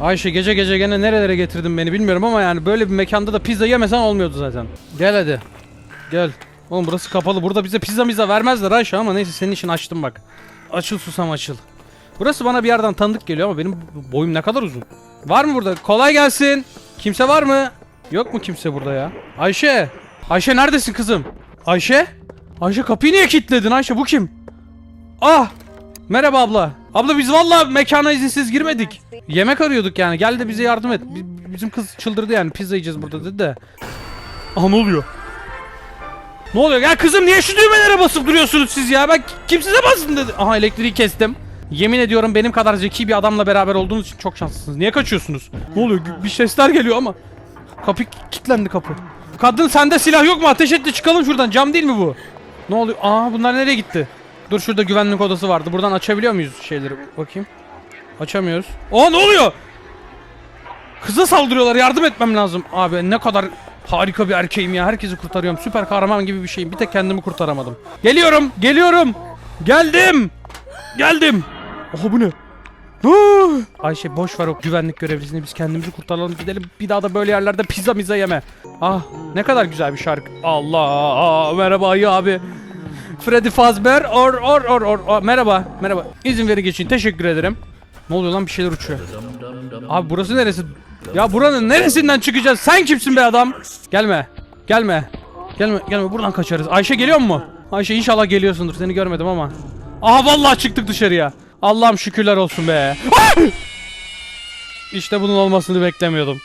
Ayşe gece gece gene nerelere getirdin beni bilmiyorum ama yani böyle bir mekanda da pizza yemesen olmuyordu zaten. Gel hadi. Gel. Oğlum burası kapalı. Burada bize pizza miza vermezler Ayşe ama neyse senin için açtım bak. Açıl susam açıl. Burası bana bir yerden tanıdık geliyor ama benim boyum ne kadar uzun. Var mı burada? Kolay gelsin. Kimse var mı? Yok mu kimse burada ya? Ayşe. Ayşe neredesin kızım? Ayşe? Ayşe kapıyı niye kilitledin Ayşe bu kim? Ah! Merhaba abla. Abla biz vallahi mekana izinsiz girmedik. Yemek arıyorduk yani. Gel de bize yardım et. Bi- Bizim kız çıldırdı yani. Pizza yiyeceğiz burada dedi de. Aha ne oluyor? Ne oluyor? Ya kızım niye şu düğmelere basıp duruyorsunuz siz ya? Ben kim size basın dedi. Aha elektriği kestim. Yemin ediyorum benim kadar zeki bir adamla beraber olduğunuz için çok şanslısınız. Niye kaçıyorsunuz? Ne oluyor? Bir sesler geliyor ama. Kapı kilitlendi kapı. Kadın sende silah yok mu? Ateş etti çıkalım şuradan. Cam değil mi bu? Ne oluyor? Aa bunlar nereye gitti? Dur şurada güvenlik odası vardı. Buradan açabiliyor muyuz şeyleri? Bakayım. Açamıyoruz. Aa ne oluyor? Kıza saldırıyorlar. Yardım etmem lazım. Abi ne kadar harika bir erkeğim ya. Herkesi kurtarıyorum. Süper kahraman gibi bir şeyim. Bir tek kendimi kurtaramadım. Geliyorum. Geliyorum. Geldim. Geldim. Oha bu ne? Ayşe boş ver o güvenlik görevlisini biz kendimizi kurtaralım gidelim bir daha da böyle yerlerde pizza miza yeme. Ah ne kadar güzel bir şarkı. Allah merhaba ayı abi. Freddy Fazbear or or or or, merhaba merhaba izin verin geçin teşekkür ederim. Ne oluyor lan bir şeyler uçuyor. Abi burası neresi? Ya buranın neresinden çıkacağız? Sen kimsin be adam? Gelme. Gelme. Gelme gelme buradan kaçarız. Ayşe geliyor mu? Ayşe inşallah geliyorsundur. Seni görmedim ama. Aha vallahi çıktık dışarıya. Allah'ım şükürler olsun be. Ah! İşte bunun olmasını beklemiyordum.